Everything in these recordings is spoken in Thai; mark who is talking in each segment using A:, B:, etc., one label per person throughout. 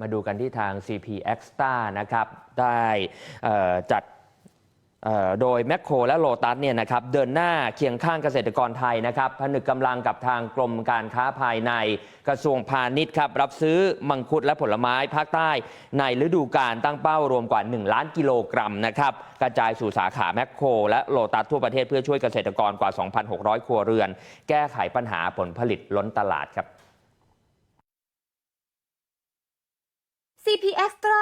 A: มาดูกันที่ทาง CP Extra นะครับได้จัดโดยแมคโครและโลตัสเนี่ยนะครับเดินหน้าเคียงข้างเกษตรกรไทยนะครับผนึกกำลังกับทางกรมการค้าภายในกระทรวงพาณิชย์ครับรับซื้อมังคุดและผลไม้ภาคใต้ ในฤดูกาลตั้งเป้ารวมกว่า 1 ล้านกิโลกรัมนะครับกระจายสู่สาขาแมคโครและโลตัสทั่วประเทศเพื่อช่วยเกษตรกรกว่า 2,600 ครัวเรือน แก้ไขปัญหาผลผลิตล้นตลาดครับ
B: CP Extra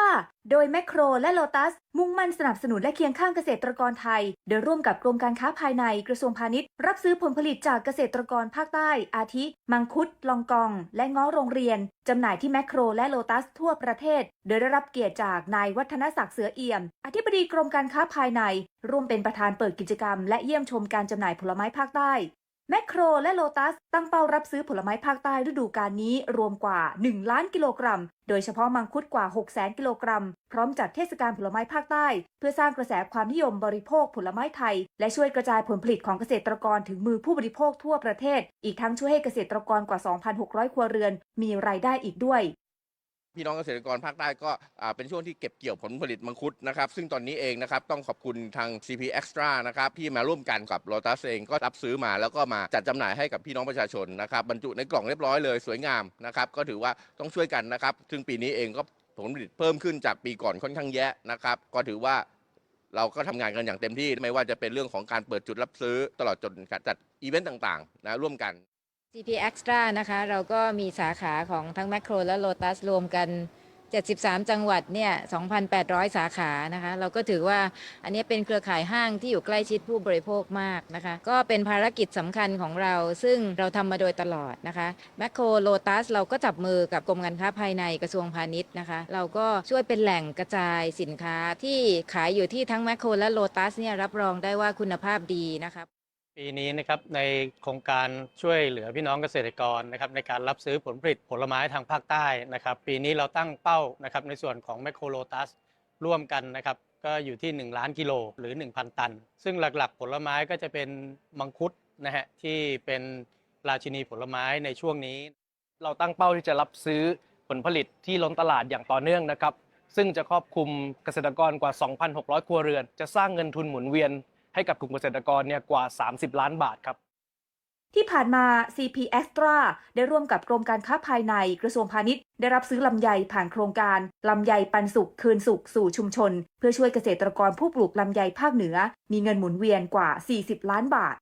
B: โดยแมคโครและโลตัส มุ่งมั่นสนับสนุนและเคียงข้างเกษตรกรไทย โดยร่วมกับกรมการค้าภายในกระทรวงพาณิชย์ รับซื้อผลผลิตจากเกษตรกรภาคใต้ อาทิ มังคุด ลองกอง และง้อโรงเรียน จำหน่ายที่แมคโครและโลตัสทั่วประเทศ โดยได้รับเกียรติจากนายวัฒนศักดิ์เสือเอี่ยม อธิบดีกรมการค้าภายใน ร่วมเป็นประธานเปิดกิจกรรม และเยี่ยมชมการจำหน่ายผลไม้ภาคใต้ แมคโครและโลตัสตั้งเป้ารับซื้อผลไม้ภาคใต้ฤดูกาลนี้รวมกว่า 1 ล้านกิโลกรัม โดยเฉพาะมังคุดกว่า 6 0 0 0 0กิโลกรัม พร้อมจัดเทศกาลผลไม้ภาคใต้ เพื่อสร้างกระแสความนิยมบริโภคผลไม้ไทย และช่วยกระจายผลผลิตของเกษตรกรถึงมือผู้บริโภคทั่วประเทศ อีกทั้งช่วยให้เกษตรกรกว่า 2,600 ครัวเรือน มีรายได้อีกด้วย
C: พี่น้องเกษตรกรภาคใต้ก็เป็นช่วงที่เก็บเกี่ยวผลผลิตมังคุดนะครับ ซึ่งตอนนี้เองนะครับต้องขอบคุณทาง CP Extra นะครับที่มาร่วมกันกับ Lotus เองก็รับซื้อมาแล้วก็มาจัดจำหน่ายให้กับพี่น้องประชาชนนะครับบรรจุในกล่องเรียบร้อยเลยสวยงามนะครับก็ถือว่าต้องช่วยกันนะครับซึ่งปีนี้เองก็ผลผลิตเพิ่มขึ้นจากปีก่อนค่อนข้างแย่นะครับก็ถือว่าเราก็ทำงานกันอย่างเต็มที่ไม่ว่าจะเป็นเรื่องของการเปิดจุดรับซื้อตลอดจนการจัดอีเวนต์ต่างๆนะร่วมกัน
D: CP Extra นะคะ เราก็มีสาขาของทั้งแมคโครและโลตัสรวมกัน 73 จังหวัดเนี่ย 2,800 สาขานะคะ เราก็ถือว่าอันนี้เป็นเครือข่ายห้างที่อยู่ใกล้ชิดผู้บริโภคมากนะคะ ก็เป็นภารกิจสำคัญของเรา ซึ่งเราทำมาโดยตลอดนะคะแมคโครโลตัสเราก็จับมือกับกรมการค้าภายในกระทรวงพาณิชย์นะคะ เราก็ช่วยเป็นแหล่งกระจายสินค้าที่ขายอยู่ที่ทั้งแมคโครและโลตัสเนี่ยรับรองได้ว่าคุณภาพดีนะคะ
E: ปีนี้นะครับในโครงการช่วยเหลือพี่น้องเกษตรกรนะครับในการรับซื้อผลผลิตผลไม้ทางภาคใต้นะครับปีนี้เราตั้งเป้านะครับในส่วนของแมคโครโลตัสร่วมกันนะครับก็อยู่ที่ 1 ล้านกิโลหรือ 1,000 ตัน ซึ่งหลักๆ ผลไม้ก็จะเป็นมังคุดนะฮะที่เป็นราชินีผลไม้ในช่วงนี้
F: เราตั้งเป้าที่จะรับซื้อผลผลิตที่ล้นตลาดอย่างต่อเนื่องนะครับซึ่งจะครอบคลุมเกษตรกรกว่า 2,600 ครัวเรือน จะสร้างเงินทุนหมุนเวียน ให้กับกลุ่มเกษตรกรเนี่ยกว่า 30 ล้านบาทครับ
B: ที่ผ่านมา CP Extra ได้ร่วมกับกรมการค้าภายในกระทรวงพาณิชย์ ได้รับซื้อลำไยผ่านโครงการ ลำไยปันสุขคืนสุขสู่ชุมชน เพื่อช่วยเกษตรกรผู้ปลูกลำไยภาคเหนือ มีเงินหมุนเวียนกว่า 40 ล้านบาท